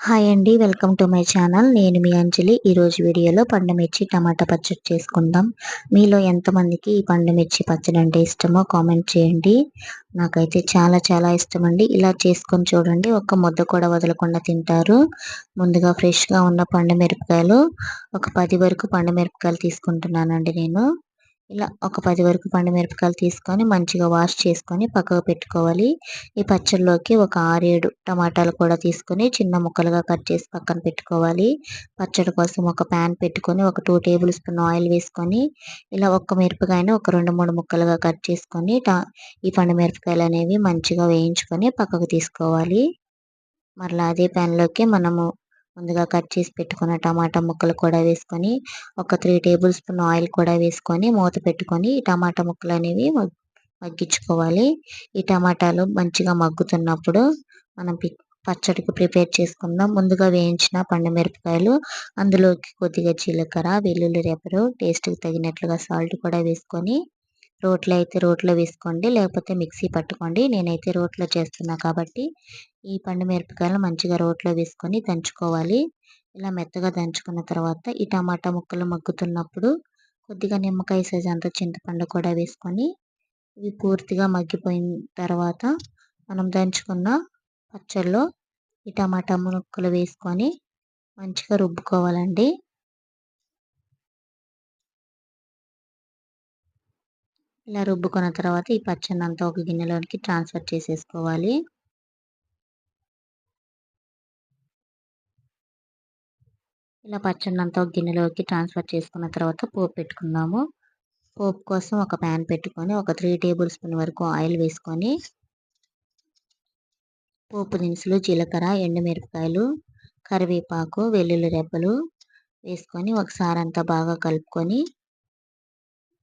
Hi అండి welcome to my channel నేను మీ అంజలి. ఈరోజు వీడియోలో పండుమిర్చి టమాటా పచ్చడి చేసుకుందాం. మీలో ఎంతమందికి ఈ పండుమిర్చి పచ్చడి అంటే ఇష్టమో కామెంట్ చేయండి. నాకైతే చాలా చాలా ఇష్టం అండి ఇలా చేసుకొని చూడండి. ఒక్క ముద్ద కూడా వదలకుండా తింటారు. ముందుగా ఫ్రెష్గా ఉన్న పండు మిరపకాయలు ఒక పది వరకు పండు మిరపకాయలు తీసుకుంటున్నానండి నేను. ఇలా ఒక పది వరకు పండు మిరపకాయలు తీసుకొని మంచిగా వాష్ చేసుకొని పక్కకు పెట్టుకోవాలి. ఈ పచ్చడిలోకి ఒక ఆరేడు టమాటాలు కూడా తీసుకొని చిన్న ముక్కలుగా కట్ చేసి పక్కన పెట్టుకోవాలి. పచ్చడి కోసం ఒక ప్యాన్ పెట్టుకొని ఒక టూ టేబుల్ స్పూన్ ఆయిల్ వేసుకొని ఇలా ఒక్క మిరపకాయను ఒక రెండు మూడు ముక్కలుగా కట్ చేసుకొని ఈ పండు మిరపకాయలు అనేవి మంచిగా వేయించుకొని పక్కకు తీసుకోవాలి. మరలా అదే ప్యాన్లోకి మనము ముందుగా కట్ చేసి పెట్టుకున్న టమాటా ముక్కలు కూడా వేసుకొని ఒక త్రీ టేబుల్ స్పూన్ ఆయిల్ కూడా వేసుకొని మూత పెట్టుకొని ఈ టమాటా ముక్కలు అనేవి మగ్గించుకోవాలి. ఈ టమాటాలు మంచిగా మగ్గుతున్నప్పుడు మనం పచ్చడికి ప్రిపేర్ చేసుకుందాం. ముందుగా వేయించిన పండు మిరపకాయలు అందులోకి కొద్దిగా జీలకర్ర వెల్లుల్లి రెబ్బరు టేస్ట్కి తగినట్లుగా సాల్ట్ కూడా వేసుకొని రోట్లో అయితే రోట్లో వేసుకోండి లేకపోతే మిక్సీ పట్టుకోండి. నేనైతే రోట్లో చేస్తున్నా కాబట్టి ఈ పండు మిరపకాయలు మంచిగా రోట్లో వేసుకొని దంచుకోవాలి. ఇలా మెత్తగా దంచుకున్న తర్వాత ఈ టమాటా ముక్కలు మగ్గుతున్నప్పుడు కొద్దిగా నిమ్మకాయ సైజ్ అంత చింతపండు కూడా వేసుకొని ఇవి పూర్తిగా మగ్గిపోయిన తర్వాత మనం దంచుకున్న పచ్చళ్ళలో ఈ టమాటా ముక్కలు వేసుకొని మంచిగా రుబ్బుకోవాలండి. ఇలా రుబ్బుకున్న తర్వాత ఈ పచ్చడి అంతా ఒక గిన్నెలోనికి ట్రాన్స్ఫర్ చేసేసుకోవాలి. ఇలా పచ్చడి అంతా ఒక గిన్నెలోకి ట్రాన్స్ఫర్ చేసుకున్న తర్వాత పోపు పెట్టుకుందాము. పోపు కోసం ఒక ప్యాన్ పెట్టుకొని ఒక త్రీ టేబుల్ స్పూన్ వరకు ఆయిల్ వేసుకొని పోపు దినుసులు జీలకర్ర ఎండుమిరపకాయలు కరివేపాకు వెల్లుల్లి రెబ్బలు వేసుకొని ఒకసారి అంతా బాగా కలుపుకొని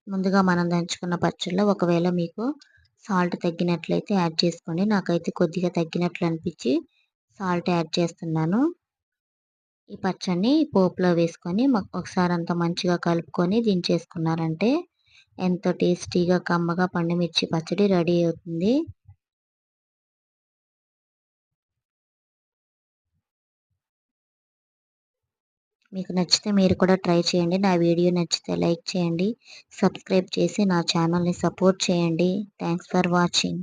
ముందుగా మనం దంచుకున్న పచ్చళ్ళు ఒకవేళ మీకు సాల్ట్ తగ్గినట్లయితే యాడ్ చేసుకోండి. నాకైతే కొద్దిగా తగ్గినట్లు అనిపించి సాల్ట్ యాడ్ చేస్తున్నాను. ఈ పచ్చడిని పోపులో వేసుకొని ఒకసారి అంతా మంచిగా కలుపుకొని దించేసుకున్నారంటే ఎంతో టేస్టీగా కమ్మగా పండుమిర్చి పచ్చడి రెడీ అవుతుంది. మీకు నచ్చితే మీరు కూడా ట్రై చేయండి. నా వీడియో నచ్చితే లైక్ చేయండి. సబ్స్క్రైబ్ చేసి నా ఛానల్ని సపోర్ట్ చేయండి. Thanks for watching.